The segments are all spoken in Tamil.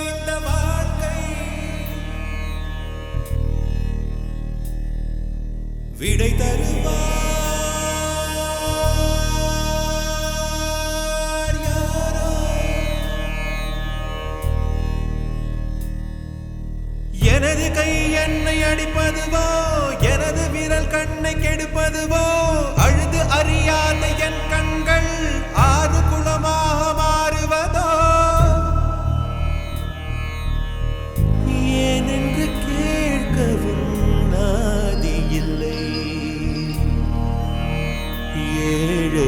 இந்த வாழ்க்கை விடை தருவார் யாரோ? எனது கை என்னை அடிப்பதுவோ? எனது விரல் கண்ணை கெடுப்பதுவோ? அழுது அறியாத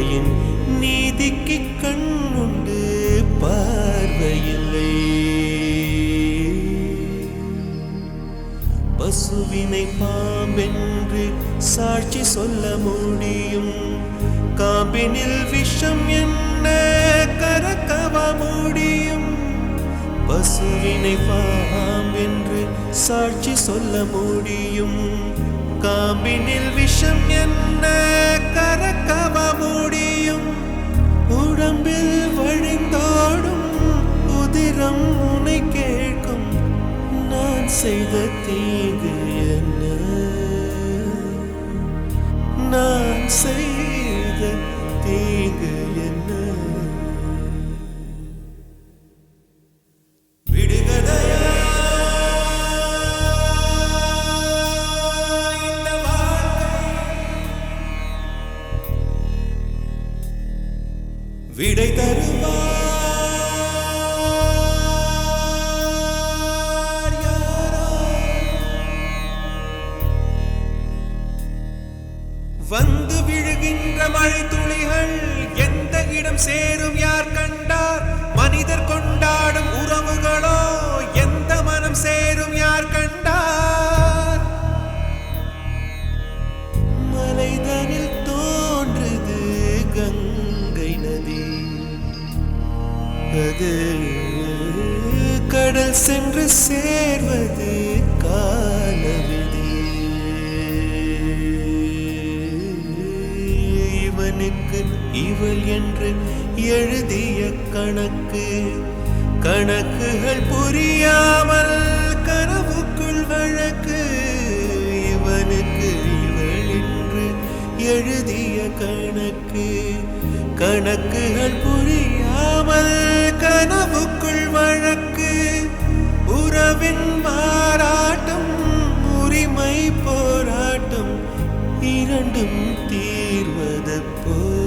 என் நீதிக்கு கண்ணுண்டு பார்வையில்லை. பசுவினை பாம்பென்று சாட்சி சொல்ல முடியும். காம்பினில் விஷம் என்ன கரக்கவ முடியும்? பசுவினை பாம்பென்று சாட்சி சொல்ல முடியும். காம்பினில் விஷம் என்ன செய்த தீது என்ன? நான் செய்த தீங்கு என்ன? விடை தர வந்து விழுகின்ற மழை துளிகள் எந்த இடம் சேரும் யார் கண்டார்? மனிதர் கொண்டாடும் உறவுகளோ எந்த மனம் சேரும் யார் கண்டார்? மலைதனில் தோன்றுது கங்கை நதி. அது கடல் சென்று சேர்வது காலவே. இவனுக்கு இவள் என்று எழுதிய கணக்கு. கணக்குகள் புரியாமல் கனவுக்குள் வழக்கு. இவனுக்கு இவள் என்று எழுதிய கணக்கு. கணக்குகள் புரியாமல் கனவுக்குள் வழக்கு. உறவின் மாறாட்டம் உரிமை போராட்டம் இரண்டும் தீ the.